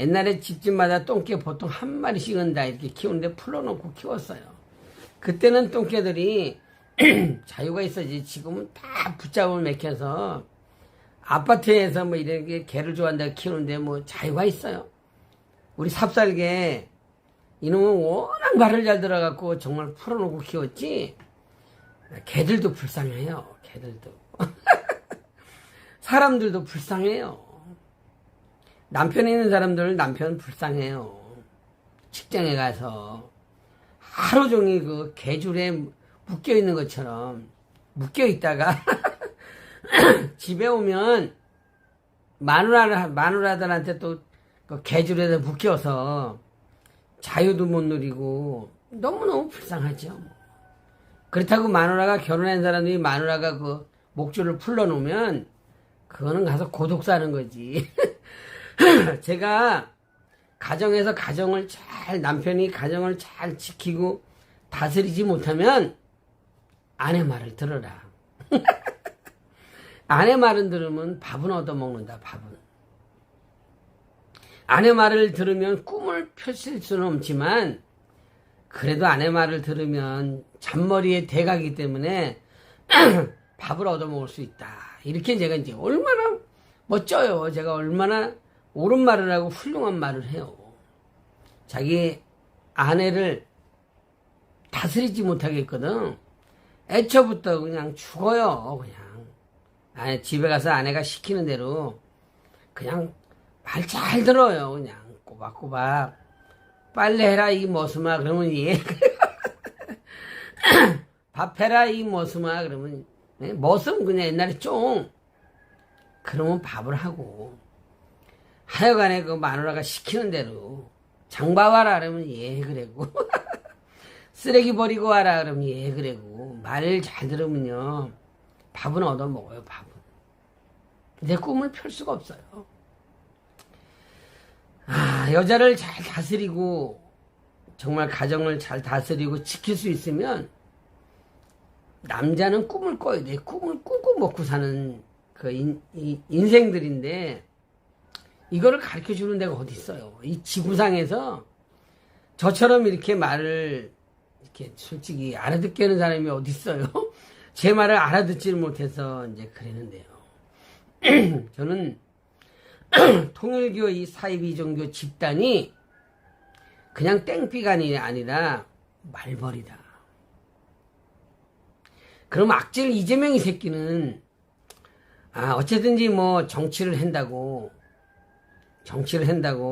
옛날에 집집마다 똥개 보통 한 마리씩은 다 이렇게 키우는데 풀어놓고 키웠어요. 그때는 똥개들이 자유가 있어지 지금은 다 붙잡을 맥혀서 아파트에서 뭐 이렇게 개를 좋아한다고 키우는데 뭐 자유가 있어요. 우리 삽살개 이놈은 워낙 말을 잘 들어갖고 정말 풀어놓고 키웠지 개들도 불쌍해요. 개들도 사람들도 불쌍해요. 남편에 있는 사람들은 남편 불쌍해요. 직장에 가서 하루 종일 그 개줄에 묶여 있는 것처럼 묶여 있다가 집에 오면 마누라 마누라들한테 또 그 개줄에다 묶여서 자유도 못 누리고 너무너무 불쌍하죠. 그렇다고 마누라가 결혼한 사람들이 마누라가 그 목줄을 풀러 놓으면 그거는 가서 고독 사는 거지. 제가 가정에서 가정을 잘 남편이 가정을 잘 지키고 다스리지 못하면 아내 말을 들어라. 아내 말은 들으면 밥은 얻어먹는다. 밥은. 아내 말을 들으면 꿈을 펼칠 수는 없지만 그래도 아내 말을 들으면 잔머리에 대가기 때문에 밥을 얻어먹을 수 있다. 이렇게 제가 이제 얼마나 멋져요. 제가 얼마나 옳은 말을 하고 훌륭한 말을 해요. 자기 아내를 다스리지 못하겠거든. 애초부터 그냥 죽어요. 그냥. 아내 집에 가서 아내가 시키는 대로 그냥 말 잘 들어요. 그냥 꼬박꼬박. 빨래해라 이 모습아 그러면 예. 밥해라 이 모습아 그러면 네? 모습은 그냥 옛날에 쫑. 그러면 밥을 하고 하여간에 그 마누라가 시키는 대로. 장봐와라 그러면 예 그래고. 쓰레기 버리고 와라 그러면 예 그래고. 말잘 들으면요. 밥은 얻어 먹어요 밥은. 내 꿈을 펼 수가 없어요. 아 여자를 잘 다스리고 정말 가정을 잘 다스리고 지킬 수 있으면 남자는 꿈을 꿔야 돼. 꿈을 꾸고 먹고 사는 그 인, 이- 인생들인데 이거를 가르쳐 주는 데가 어디 있어요? 이 지구상에서 저처럼 이렇게 말을 이렇게 솔직히 알아듣게 하는 사람이 어디 있어요? 제 말을 알아듣지를 못해서 이제 그랬는데요. 저는 통일교 이 사이비 종교 집단이 그냥 땡삐간이 아니라 말벌이다. 그럼 악질 이재명이 새끼는 아 어쨌든지 뭐 정치를 한다고 정치를 한다고